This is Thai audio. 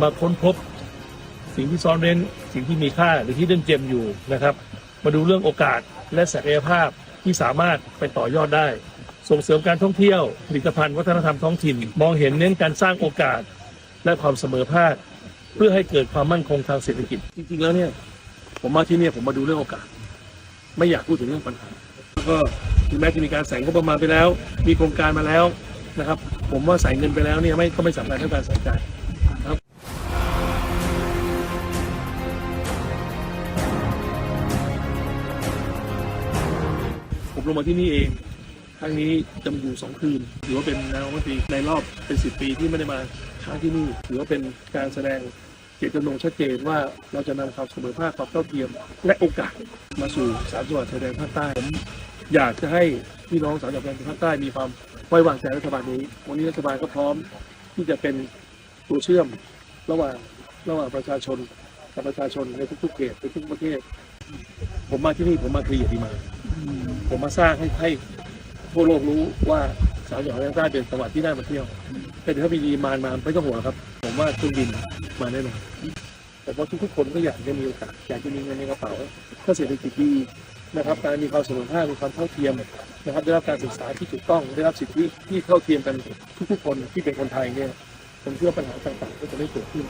มาค้นพบสิ่งที่ซ่อนเร้นสิ่งที่มีค่าหรือที่เล่นเจมอยู่นะครับ มาดูเรื่องโอกาสและศักยภาพที่สามารถไปต่อยอดได้ ส่งเสริมการท่องเที่ยวผลิตภัณฑ์วัฒนธรรมท้องถิ่น มองเห็นเน้นการสร้างโอกาสและความเสมอภาคเพื่อให้เกิดความมั่นคงทางเศรษฐกิจจริงๆแล้วเนี่ย ผมมาที่นี่ผมมาดูเรื่องโอกาส ไม่อยากพูดถึงเรื่องปัญหาแล้วก็ถึงแม้จะมีการใส่งบประมาณไปแล้ว มีโครงการมาแล้วนะครับ ผมว่าใส่เงินไปแล้วเนี่ยไม่ก็ไม่สำคัญเท่าการใส่ใจ ผมลงมาที่นี่เอง ครั้งนี้จะอยู่สองคืน ถือว่าเป็นนายกรัฐมนตรีในรอบเป็นสิบปีที่ไม่ได้มาค้างที่นี่ ถือว่าเป็นการแสดงเจตจำนงชัดเจนว่าเราจะนำความเสมอภาคความเท่าเทียม และโอกาสมาสู่สามจังหวัดชายแดนภาคใต้ผมอยากจะให้พี่น้องสามจังหวัดชายแดนภาคใต้มีความไว้วางใจรัฐบาลนี้ วันนี้รัฐบาลก็พร้อมที่จะเป็นตัวเชื่อมระหว่างระหว่างประชาชนกับประชาชนในทุกๆเขตในทุกประเทศ ผมมาที่นี่ผมมาเคลียร์ดีมา ผมมาสร้างให้ให้ทั่วโลกรู้ว่าสามจังหวัดภาคใต้เป็นจังหวัดที่น่ามาเที่ยวแต่ถ้ามีดีมานมาไม่ต้องห่วงครับ ผมว่าเครื่องบินมาแน่นอนแต่ว่าทุกๆคนก็อยากจะมีโอกาสอยากจะมีเงินในกระเป๋าถ้าเศรษฐกิจดีนะครับ การมีความเสมอภาคมีความเท่าเทียมนะครับ ได้รับการศึกษาที่ถูกต้องได้รับสิทธิที่เท่าเทียมกันทุกๆคนที่เป็นคนไทยเนี่ยผมเชื่อว่าปัญหาต่างๆก็จะไม่เกิดขึ้น